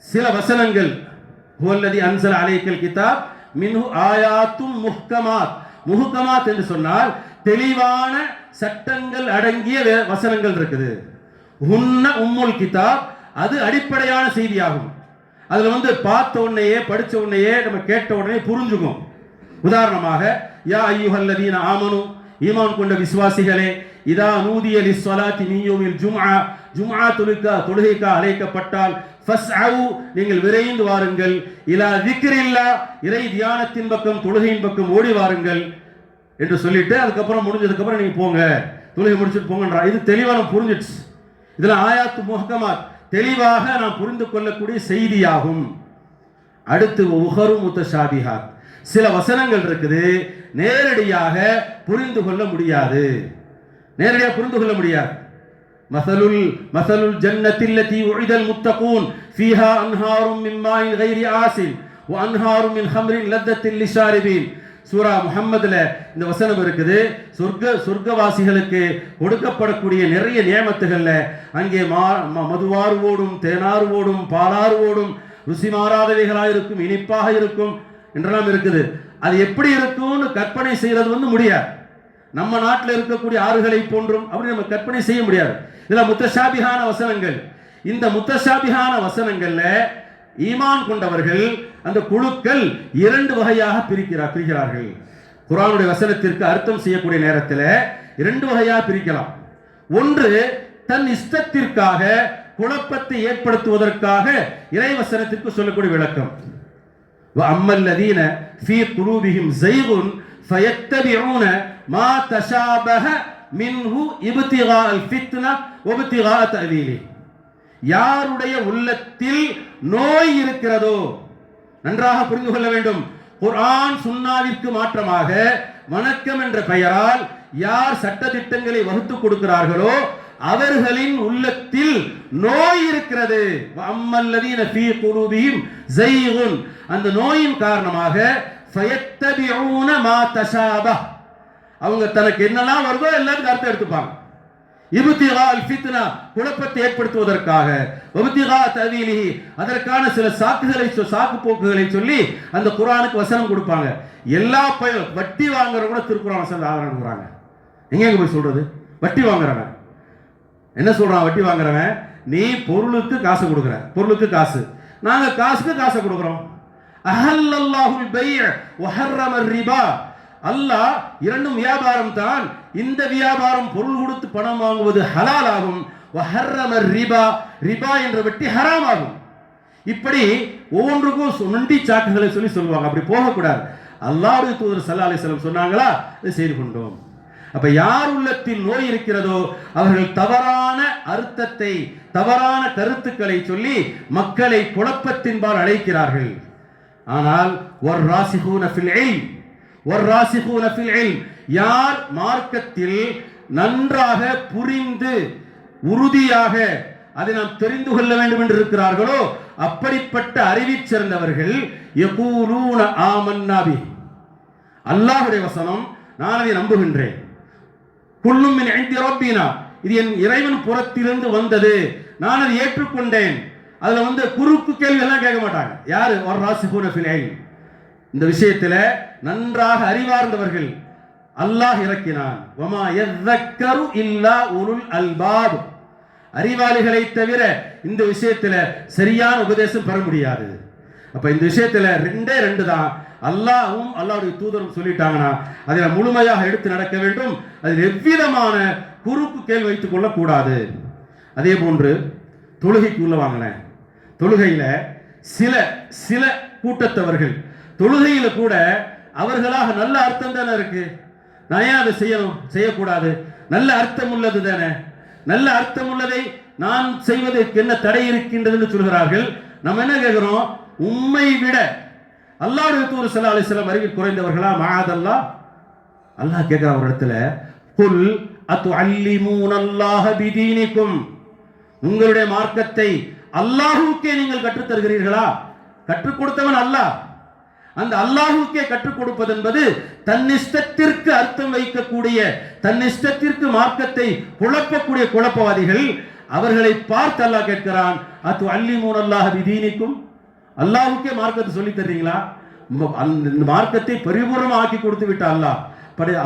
சில வசனங்கள். ஹுவல்லதி அன்சல் அலைக்கல் கிதாப் மின்ஹு ஆயாத்தும் முஹ்கமாத். முஹ்கமாத் என்று சொன்னால் தெளிவான சட்டங்கள் அடங்கிய வசனங்கள் இருக்குது. உன்ன உம்முல் கிதாப் அது அடிப்படையான செய்தியாகும். அதில் வந்து பார்த்த உடனேயே படித்த உடனேயே நம்ம கேட்ட உடனே புரிஞ்சுக்கும். உதாரணமாக யா ஐயுஹல்லதீன ஆமனும் ஈமான் கொண்ட விசுவாசிகளே இதா நூதிய லிஸ்வலாத்தி நீயோமில் ஜும்ஆ. ஜும்ஆ தொழுக்கா தொழுகைக்கா அழைக்கப்பட்டால் ஃபஸ்அவு நீங்கள் விரைந்து வாருங்கள். இலா திக்ரில்லா இறை தியானத்தின் பக்கம் தொழுகையின் பக்கம் ஓடி வாருங்கள். என்று சொல்லிட்டு அதுக்கப்புறம் முடிஞ்சதுக்கப்புறம் நீங்கள் போங்க. தொழுகை முடிச்சுட்டு போங்கன்றா. இது தெளிவான நம்ம புரிஞ்சிடுச்சு. இதில் ஆயாத்து முஹக்கமாத். தெளிவாக நாம் புரிந்து கொள்ளக்கூடிய செய்தியாகும். அடுத்து உஹரு முத்தஷாபிஹாத். சில வசனங்கள் இருக்குது. நேரடியாக புரிந்து கொள்ள முடியாது. நேரடியாக புரிந்து கொள்ள முடியாது. மசலுல் மசலுல் ஜன்னத்தில் லதி உஇதல் முத்தகூன் ஃபீஹா அன்ஹாரும் மின் மாயின் கைரி ஆசின் அன்ஹாரும் மின் ஹம்ரின் லத்தத்தில் லிஷாரிபீன். சூரா முஹம்மதில் இந்த வசனம் இருக்குது. சொர்க்க சொர்க்கவாசிகளுக்கு கொடுக்கப்படக்கூடிய நிறைய நியமத்துகள்ல அங்கே மா ம- மதுவாறு ஓடும் தேனாறு ஓடும் பாலாறு ஓடும் ருசி மாறாதவைகளாக இருக்கும் இனிப்பாக இருக்கும். என்றெல்லாம் இருக்குது. அது எப்படி இருக்கும்னு கற்பனை செய்யறது வந்து முடியாது. நம்ம நாட்டில் இருக்கக்கூடிய ஆறுகளை போன்றும் அப்படி நம்ம கற்பனை செய்ய முடியாது. இதில் முத்தசாபிகான வசனங்கள். இந்த முத்தசாபிகான வசனங்கள்ல ஈமான் கொண்டவர்கள் அந்த குழுக்கள் இரண்டு வகையாக பிரிக்கிறார் பிரிக்கிறார்கள் குரானுடைய வசனத்திற்கு அர்த்தம் செய்யக்கூடிய நேரத்தில் இரண்டு வகையாக பிரிக்கலாம். ஒன்று தன் இஷ்டத்திற்காக குழப்பத்தை ஏற்படுத்துவதற்காக இறைவசனத்திற்கு சொல்லக்கூடிய விளக்கம். وأما الذين في قلوبهم زيغ فيتبعون ما تشابه منه ابتغاء الفتنة وابتغاء تأويله யாருடைய உள்ளத்தில் நோய் இருக்கிறதோ நன்றாக புரிந்து கொள்ள வேண்டும் குர்ஆன் சுன்னாவிற்கு மாற்றமாக வணக்கம் என்ற பெயரால் யார் சட்டதிட்டங்களை வகுத்து கொடுக்கிறார்களோ அவர்களின் உள்ளத்தில் நோய் இருக்கிறது. அம்மல்லதீன ஃபீ குலூபிஹிம் ஸைகுன். அந்த நோயின் காரணமாக ஃபயத்தபிஊன மா தஷாபஹ். அவங்க தனக்கு என்னெல்லாம் வருதோ எல்லாத்துக்கும் அர்த்தம் எடுத்துப்பாங்க. இபுத்திகா ஃபித்னா குழப்பத்தை ஏற்படுத்துவதற்காக. வபுத்திகா தவீலிஹி அதற்கான சில சாக்குகளை சொ- சாக்கு போக்குகளை சொல்லி அந்த குரானுக்கு வசனம் கொடுப்பாங்க. எல்லா பய வட்டி வாங்குறவங்க கூட திருக்குறான் வசனம் ஆதரவுறாங்க எங்க போய் சொல்றது? வட்டி வாங்குறாங்க. என்ன சொல்கிறான் வட்டி வாங்குறவன் நீ பொருளுக்கு காசு கொடுக்குற பொருளுக்கு காசு. நாங்கள் காசுக்கு காசை கொடுக்குறோம். அஹல்லல்லாஹுல் பைய வஹர்ரம ரிபா. அல்லாஹ் இரண்டும் வியாபாரம் தான். இந்த வியாபாரம் பொருள் கொடுத்து பணம் வாங்குவது ஹலால் ஆகும் வஹர்ரம ரிபா. ரிபா என்ற வட்டி ஹராம் ஆகும் இப்படி ஒவ்வொன்றுக்கும் நொண்டி சாக்குகளை சொல்லி சொல்லுவாங்க. அப்படி போகக்கூடாது. அல்லாவுடைய தூதர் சல்லா அலிஸ்லம் சொன்னாங்களா? அதை செய்து கொண்டோம். அப்ப யார் உள்ளத்தில் நோய் இருக்கிறதோ அவர்கள் தவறான அர்த்தத்தை தவறான கருத்துக்களை சொல்லி மக்களை குழப்பத்தின்பால் அழைக்கிறார்கள். ஆனால் ஒரு ராசிகூன ஃபில் ஒரு ராசிகூன ஃபில் யார் மார்க்கத்தில் நன்றாக புரிந்து உறுதியாக அதை நாம் தெரிந்து கொள்ள வேண்டும் என்று இருக்கிறார்களோ அப்படிப்பட்ட அறிவி சிறந்தவர்கள் எப்பூரூன ஆமன்னாபி அல்லாஹுடைய வசனம் நான் அதை நம்புகின்றேன். குள்ளும் மின் இந்தி ரப்பினா. இது என் இறைவன் புறத்திலிருந்து வந்தது. நான் அதை ஏற்றுக்கொண்டேன். அதுல வந்து குறுக்கு கேள்வி எல்லாம் கேட்க மாட்டாங்க. யாரு? ஒரு ராசி ஃபில் இந்த விஷயத்துல நன்றாக அறிவார்ந்தவர்கள் அல்லாஹ் இறக்கினான். வமா யذكரு இல்லா உருள் அல்பாப். அறிவாளிகளை தவிர இந்த விஷயத்துல சரியான உபதேசம் பெற முடியாது. அப்ப இந்த விஷயத்துல ரெண்டே ரெண்டு தான். அல்லாவும் அல்லாவுடைய தூதரும் சொல்லிட்டாங்கன்னா அதில் முழுமையாக எடுத்து நடக்க வேண்டும். அதில் எவ்விதமான குறுப்பு கேள்வி வைத்துக் கொள்ளக்கூடாது. அதே போன்று தொழுகைக்கு உள்ள வாங்கினேன் தொழுகையில் சில சில கூட்டத்தவர்கள் தொழுகையில் கூட அவர்களாக நல்ல அர்த்தம் தானே இருக்கு? நான் ஏன் அதை செய்யணும்? செய்யக்கூடாது. நல்ல அர்த்தம் உள்ளது தானே? நல்ல அர்த்தம் உள்ளதை நான் செய்வதற்கு என்ன தடை இருக்கின்றதுன்னு சொல்கிறார்கள். நம்ம என்ன கேட்குறோம்? உம்மை விட அல்லாஹ் தூர் சில அலைஹி வஸல்லம் அறிவில் குறைந்தவர்களா? மாதல்லா அல்லாஹ் கேட்கிற ஒரு இடத்துல குல் மூன் அல்லாஹ பிதீனிக்கும். உங்களுடைய மார்க்கத்தை அல்லாஹுக்கே நீங்கள் கற்றுத் தருகிறீர்களா? கற்றுக் கொடுத்தவன் அல்லாஹ். அந்த அல்லாஹுக்கே கற்றுக் கொடுப்பது என்பது தன்னிஷ்டத்திற்கு அர்த்தம் வைக்கக்கூடிய தன்னிஷ்டத்திற்கு மார்க்கத்தை குழப்பக்கூடிய குழப்பவாதிகள் அவர்களை பார்த்து அல்லாஹ் கேட்கிறான் அத்து அல்லி அல்லாஹ விதீனிக்கும் அல்லாஹுக்கே மார்க்கத்தை சொல்லி தர்றீங்களா? அந்த மார்க்கத்தை பரிபூர்ணமாக ஆக்கி கொடுத்து விட்ட அல்லாஹ்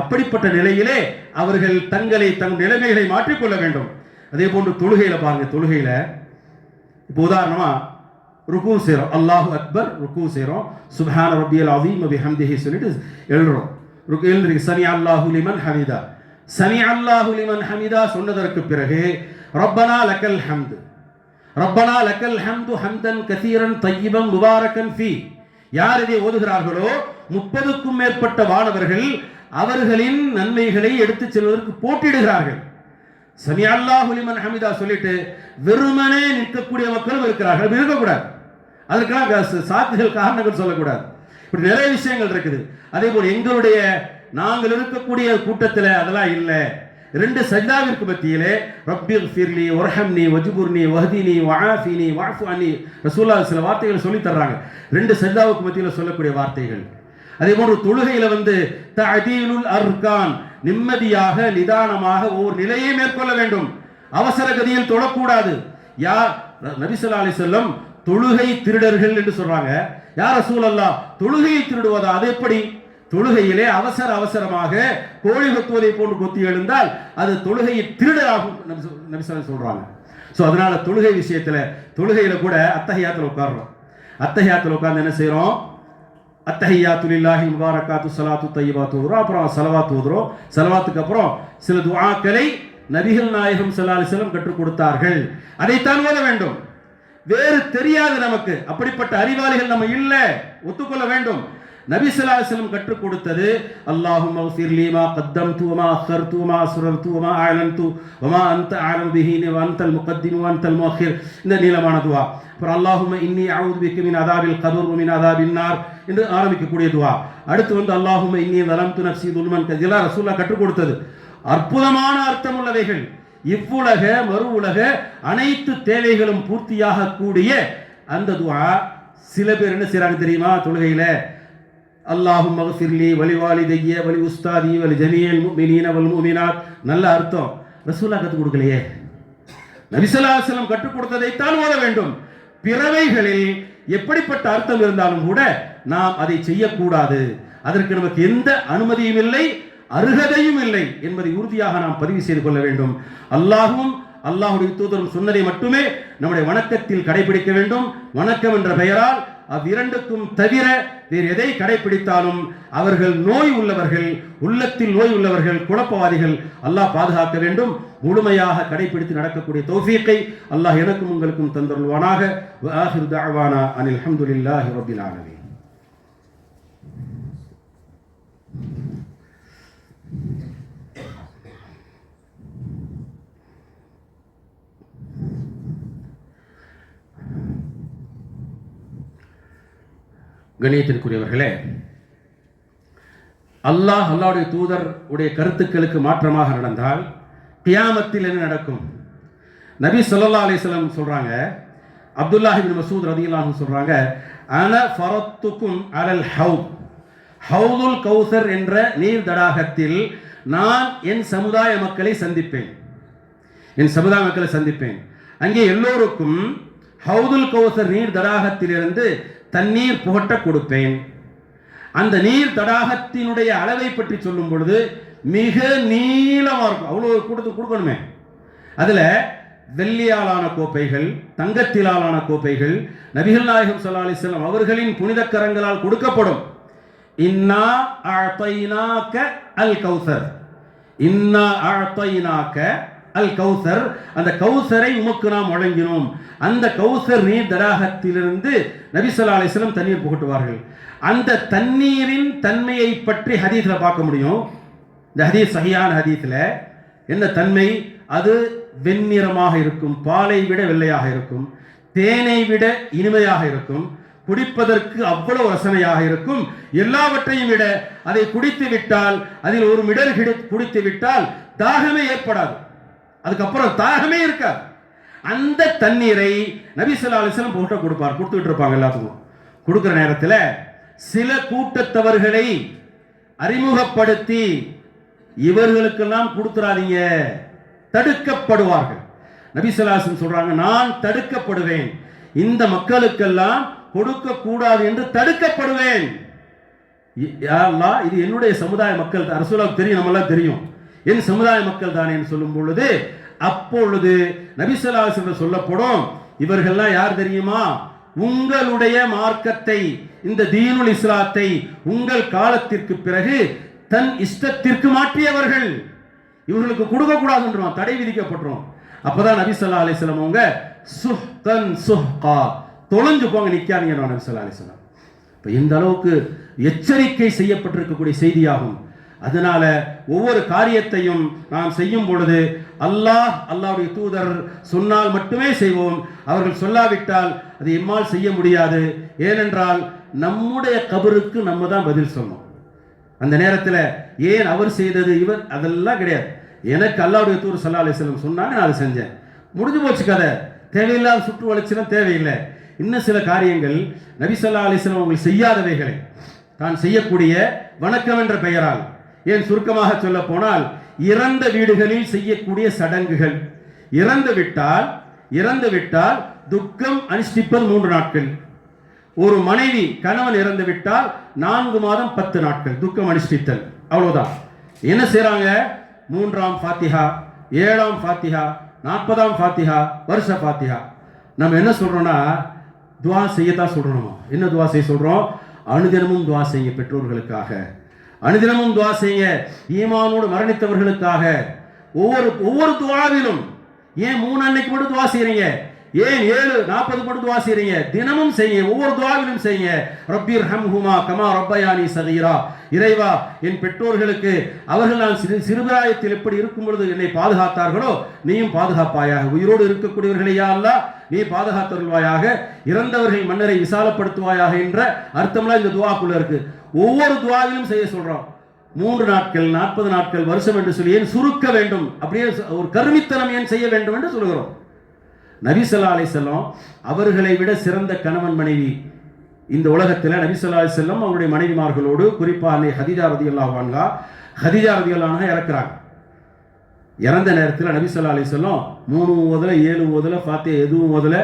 அப்படிப்பட்ட நிலையிலே அவர்கள் தங்களை தங் நிலைமைகளை மாற்றிக்கொள்ள வேண்டும். அதே போன்று தொழுகையில பாருங்க தொழுகையில இப்போ உதாரணமா ருக்கு செய்கிறோம் அல்லாஹு அக்பர் ருக்கு செய்கிறோம் சுபஹான ரபியல் அதீம் பிஹம்திஹி சொல்லிட்டு எழுறோம் ருக்கு எழுந்திருக்கு சனி அல்லாஹு லிமன் ஹமிதா. சனி அல்லாஹு லிமன் ஹமிதா சொன்னதற்கு பிறகு ரப்பனா லக்கல் ஹம்து. ரப்பனா லக்கல் ஹம்து ஹம்தன் கசீரன் தையிபம் முபாரக்கன் ஃபி. யார் இதை ஓதுகிறார்களோ முப்பதுக்கும் மேற்பட்ட மாணவர்கள் அவர்களின் நன்மைகளை எடுத்துச் செல்வதற்கு போட்டியிடுகிறார்கள். சமி அல்லாஹு ஹமிதா சொல்லிட்டு வெறுமனே நிற்கக்கூடிய மக்களும் இருக்கிறார்கள். இருக்கக்கூடாது. அதற்கெல்லாம் க- சாக்குகள் காரணங்கள் சொல்லக்கூடாது. இப்படி நிறைய விஷயங்கள் இருக்குது. அதே போல் எங்களுடைய நாங்கள் இருக்கக்கூடிய கூட்டத்தில் அதெல்லாம் இல்லை. ரெண்டு சஜ்தாவிற்கு மத்தியிலே ரப்பில் ஃபிர்லி ஒர்ஹம்னி வஜுபுர்னி வஹதினி வஆஃபினி வஅஃபு ரசூல்லா சில வார்த்தைகள் சொல்லி தர்றாங்க. ரெண்டு சஜ்தாவுக்கு மத்தியில் சொல்லக்கூடிய வார்த்தைகள். அதே போன்று தொழுகையில் வந்து தஅதீலுல் அர்கான் நிம்மதியாக நிதானமாக ஒவ்வொரு நிலையை மேற்கொள்ள வேண்டும். அவசர கதியில் தொழக்கூடாது. யார் நபி அலி செல்லம் தொழுகை திருடர்கள் என்று சொல்றாங்க. யார் ரசூல் அல்லா தொழுகையை திருடுவதா? அது எப்படி? தொழுகையிலே அவசர அவசரமாக கோழி கொத்துவதை போன்று கொத்தி எழுந்தால் அது தொழுகையை திருடராகும் ஆகும் சொல்றாங்க. ஸோ அதனால தொழுகை விஷயத்துல தொழுகையில கூட அத்தகையாத்துல உட்கார்றோம் அத்தஹியாத்துல உட்கார்ந்து என்ன செய்யறோம் அத்தஹியாத்து லில்லாஹி முபாரக்காத்து சலாத்து தையபா தூதுறோம் அப்புறம் செலவா தூதுறோம் செலவாத்துக்கு அப்புறம் சில துஆக்களை நபிகள் நாயகம் ஸல்லல்லாஹு செல்லம் கற்றுக் கொடுத்தார்கள். அதைத்தான் ஓத வேண்டும். வேறு தெரியாது நமக்கு. அப்படிப்பட்ட அறிவாளிகள் நம்ம இல்லை. ஒத்துக்கொள்ள வேண்டும். நபிசல்லா செல்லம் கற்றுக் கொடுத்தது அல்லாஹும் சிர்லீமா கத்தம் தூமா அஹர் தூமா சுரர் தூமா ஆலன் தூ வமா அந்த ஆலம் பிஹீன் வந்தல் முகத்தின் வந்தல் மோஹிர். இந்த நீளமான துவா. அப்புறம் அல்லாஹும் இன்னி அவுது பிக்கு அதாவில் அதாபில் கதூர் மின் அதாபின் என்று ஆரம்பிக்கக்கூடிய துவா. அடுத்து வந்து அல்லாஹும் இன்னி வலம் து நப்சி துல்மன் இதெல்லாம் ரசூல்லா கற்றுக் கொடுத்தது. அற்புதமான அர்த்தம் உள்ளவைகள் இவ்வுலக மறு உலக அனைத்து தேவைகளும் பூர்த்தியாக கூடிய அந்த துவா. சில பேர் என்ன செய்கிறாங்க தெரியுமா தொழுகையில்? அல்லாஹும் மகஃபிர்லி வலிவாலிதைய வலி உஸ்தாதி வலி ஜமியல் முஃமினீன வல் முஃமினாத் நல்ல அர்த்தம். ரசூலா கற்றுக் கொடுக்கலையே. நபிசலாசலம் கற்றுக் கொடுத்ததைத்தான் ஓத வேண்டும். பிறவைகளில் எப்படிப்பட்ட அர்த்தம் இருந்தாலும் கூட நாம் அதை செய்யக்கூடாது. அதற்கு நமக்கு எந்த அனுமதியும் இல்லை அருகதையும் இல்லை என்பதை உறுதியாக நாம் பதிவு செய்து கொள்ள வேண்டும். அல்லாஹும் அல்லாஹுடைய தூதரும் சொன்னதை மட்டுமே நம்முடைய வணக்கத்தில் கடைபிடிக்க வேண்டும். வணக்கம் என்ற பெயரால் அவ்விரண்டுக்கும் தவிர வேறு எதை கடைபிடித்தாலும் அவர்கள் நோய் உள்ளவர்கள் உள்ளத்தில் நோய் உள்ளவர்கள் குழப்பவாதிகள் அல்லாஹ் பாதுகாக்க வேண்டும். முழுமையாக கடைபிடித்து நடக்கக்கூடிய தௌஃபீக்கை அல்லாஹ் எனக்கும் உங்களுக்கும் தந்தருள்வானாக. அனில் அஹமதுல்லாஹி ரப்பில் கணியத்திற்குரியவர்களே அல்லாஹ் அல்லாவுடைய தூதர் உடைய கருத்துக்களுக்கு மாற்றமாக நடந்தால் கியாமத்தில் என்ன நடக்கும்? நபி ஸல்லல்லாஹு அலிஸ்லாம் சொல்கிறாங்க அப்துல்லாஹிபின் மசூத் ரதியல்லாஹு சொல்கிறாங்க அன ஃபரத்துக்கும் அலல் ஹவுத். ஹவுதுல் கௌசர் என்ற நீர் தடாகத்தில் நான் என் சமுதாய மக்களை சந்திப்பேன். என் சமுதாய மக்களை சந்திப்பேன். அங்கே எல்லோருக்கும் ஹவுதுல் கௌசர் நீர் தடாகத்திலிருந்து தண்ணீர் புகட்ட கொடுப்பேன். அந்த நீர் தடாகத்தினுடைய அளவை பற்றி சொல்லும் பொழுது மிக நீளமாக இருக்கும். அவ்வளோ கொடுத்து கொடுக்கணுமே. அதில் வெள்ளியாலான கோப்பைகள் தங்கத்திலாலான கோப்பைகள் நபிகள் நாயகம் சல்லா அலைஹி அவர்களின் புனித கரங்களால் கொடுக்கப்படும். இன்னா அஅதைனாக அல் கௌசர். இன்னா அஅதைனாக அல் கௌசர் அந்த கௌசரை உமக்கு நாம் வழங்கினோம். அந்த கௌசர் நீர் தடாகத்திலிருந்து நபிசல்லா அலிஸ்லம் தண்ணீர் புகட்டுவார்கள். அந்த தண்ணீரின் தன்மையை பற்றி ஹதீஸில் பார்க்க முடியும். இந்த ஹதீஸ் சஹியான ஹதீஸில் என்ன தன்மை? அது வெண்ணிறமாக இருக்கும் பாலை விட வெள்ளையாக இருக்கும் தேனை விட இனிமையாக இருக்கும் குடிப்பதற்கு அவ்வளவு ரசனையாக இருக்கும் எல்லாவற்றையும் விட அதை குடித்து விட்டால் அதில் ஒரு மிடல் குடித்து விட்டால் தாகமே ஏற்படாது. அதுக்கப்புறம் தாகமே இருக்காது. அந்த தண்ணீரை நபி ஸல்லல்லாஹு போட்ட போட்டு கொடுப்பார். கொடுத்துட்டு இருப்பாங்க எல்லாத்துக்கும். கொடுக்குற நேரத்தில் சில கூட்டத்தவர்களை அறிமுகப்படுத்தி இவர்களுக்கெல்லாம் கொடுத்துறாதீங்க. தடுக்கப்படுவார்கள். நபிசலாசன் சொல்றாங்க நான் தடுக்கப்படுவேன். இந்த மக்களுக்கெல்லாம் கொடுக்க கூடாது என்று தடுக்கப்படுவேன். யாரெல்லாம் யா இது என்னுடைய சமுதாய மக்கள் அரசுலாவுக்கு தெரியும் நம்மளாம் தெரியும். என் சமுதாய மக்கள் தானே என்று சொல்லும் பொழுது அப்பொழுது நபிசலாசன் சொல்லப்படும் இவர்கள்லாம் யார் தெரியுமா? உங்களுடைய மார்க்கத்தை இந்த தீனுல் இஸ்லாத்தை உங்கள் காலத்திற்கு பிறகு தன் இஷ்டத்திற்கு மாற்றியவர்கள். இவர்களுக்கு கொடுக்க கூடாதுன்றோம் தடை விதிக்கப்பட்டுரும். அப்பதான் நபி ஸல்லல்லாஹு அலைஹி அவங்க சுஹ்தன் சுஹ்கா தொலைஞ்சு போங்க நிற்காதீங்க நபி ஸல்லல்லாஹு இப்போ இந்த அளவுக்கு எச்சரிக்கை செய்யப்பட்டிருக்கக்கூடிய செய்தியாகும். அதனால ஒவ்வொரு காரியத்தையும் நாம் செய்யும் பொழுது அல்லாஹ் அல்லாவுடைய தூதர் சொன்னால் மட்டுமே செய்வோம். அவர்கள் சொல்லாவிட்டால் அது எம்மால் செய்ய முடியாது. ஏனென்றால் நம்முடைய கபருக்கு நம்ம தான் பதில் சொன்னோம். அந்த நேரத்தில் ஏன் அவர் செய்தது இவர் அதெல்லாம் கிடையாது. எனக்கு அல்லாவுடைய தூர் சல்லா அலிஸ்லம் சொன்னாங்க நான் அதை செஞ்சேன். முடிஞ்சு போச்சு கதை. தேவையில்லாத சுற்று வளர்ச்சிலாம் தேவையில்லை. இன்னும் சில காரியங்கள் நபி சொல்லா அலிஸ்லம் வஸல்லம் செய்யாதவைகளை. தான் செய்யக்கூடிய வணக்கம் என்ற பெயரால். ஏன் சுருக்கமாக சொல்ல போனால் இறந்த வீடுகளில் செய்யக்கூடிய சடங்குகள். இறந்து விட்டால் இறந்து விட்டால் துக்கம் அனுஷ்டிப்பது மூன்று நாட்கள். ஒரு மனைவி கணவன் இறந்து விட்டால் நான்கு மாதம் பத்து நாட்கள் துக்கம் அனுஷ்டித்தல். அவ்வளவுதான். என்ன செய்றாங்க? மூன்றாம் ஃபாத்திஹா ஏழாம் ஃபாத்திஹா நாற்பதாம் ஃபாத்திஹா வருஷ ஃபாத்திஹா. நம்ம என்ன சொல்றோம்னா துவா செய்யத்தான் சொல்றோம். என்ன துவா செய்ய சொல்றோம்? அனுதினமும் துவா செய்ய பெற்றோர்களுக்காக. அனுதினமும் துவா செய்யுங்க ஈமானோடு மரணித்தவர்களுக்காக ஒவ்வொரு ஒவ்வொரு துவாவிலும் ஏன் மூணு அன்னைக்கு மட்டும் துவா செய்கிறீங்க ஏன் ஏழு நாற்பது மட்டும் துவா செய்கிறீங்க தினமும் செய்யுங்க ஒவ்வொரு துவாவிலும் செய்யுங்க ரப்பீர் ஹம்ஹுமா கமா ரப்பயானி சதீரா இறைவா என் பெற்றோர்களுக்கு அவர்கள் நான் சிறு சிறுபிராயத்தில் எப்படி இருக்கும் பொழுது என்னை பாதுகாத்தார்களோ நீயும் பாதுகாப்பாயாக. உயிரோடு இருக்கக்கூடியவர்களையா அல்ல நீ பாதுகாத்தருள்வாயாக. இறந்தவர்கள் மன்னரை விசாலப்படுத்துவாயாக என்ற அர்த்தம்லாம் இந்த துவாக்குள்ள இருக்கு. ஒவ்வொரு துவாவிலும் செய்ய சொல்றோம். மூன்று நாட்கள் நாற்பது நாட்கள் வருஷம் என்று சொல்லி ஏன் சுருக்க வேண்டும்? அப்படியே ஒரு கருமித்தனம் ஏன் செய்ய வேண்டும் என்று சொல்கிறோம் நபிசல்லா ஸல்லல்லாஹு செல்லம் அவர்களை விட சிறந்த கணவன் மனைவி இந்த உலகத்தில் நபிசல்லா செல்லம் அவருடைய மனைவிமார்களோடு குறிப்பாக அன்னை ஹதீஜா ரதியல்லாஹு அன்ஹா ஹதீஜா ரதியல்லாஹு இறக்குறாங்க. இறந்த நேரத்தில் நபிசல்லா செல்லம் மூணு ஓதல ஏழு ஓதல ஃபாத்தியா எதுவும் ஓதல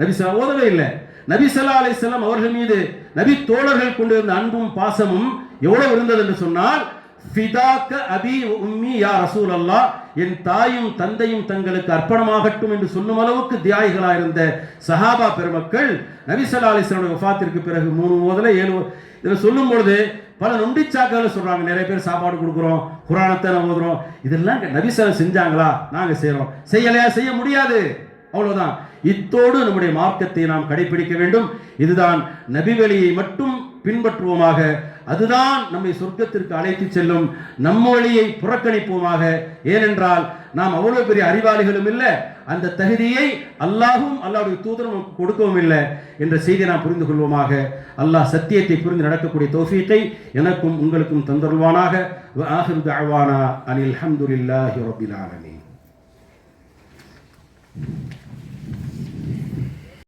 நபிசல்லா ஓதவே இல்லை. நபிசல்லா ஸல்லல்லாஹு அலைஹி அவர்கள் மீது நபி தோழர்கள் கொண்டிருந்த அன்பும் பாசமும் எவ்வளவு இருந்தது என்று சொன்னால் ஃபிதாக்க அபி உம்மி யா ரசூல் என் தாயும் தந்தையும் தங்களுக்கு அர்ப்பணமாகட்டும் என்று சொல்லும் அளவுக்கு தியாகிகளாக இருந்த சஹாபா பெருமக்கள் நபி ஸல்லல்லாஹு அலைஹி வஃபாத்திற்கு பிறகு மூணு முதல்ல ஏழு இதை சொல்லும் பொழுது பல நொண்டிச்சாக்கள் சொல்றாங்க நிறைய பேர் சாப்பாடு கொடுக்குறோம் குரானத்தை நம்ம ஓதுறோம். இதெல்லாம் நபி செஞ்சாங்களா? நாங்கள் செய்கிறோம் செய்யலையா? செய்ய முடியாது. அவ்வளவுதான். இத்தோடு நம்முடைய மார்க்கத்தை நாம் கடைபிடிக்க வேண்டும். இதுதான் நபிவழியை மட்டும் பின்பற்றுவோமாக. அதுதான் நம்மை சொர்க்கத்திற்கு அழைத்து செல்லும். நம்ம வழியை புறக்கணிப்போமாக. ஏனென்றால் நாம் அவ்வளவு பெரிய அறிவாளிகளும் இல்லை. அந்த தகுதியை அல்லாஹும் அல்லாவுடைய தூதரும் கொடுக்கவும் இல்லை என்ற செய்தியை நாம் புரிந்து கொள்வோமாக. அல்லாஹ் சத்தியத்தை புரிந்து நடக்கக்கூடிய தௌஃபீத்தை எனக்கும் உங்களுக்கும் தந்தருள்வானாக. அனில் ஹம்துலில்லாஹி ரபிலானி Amen.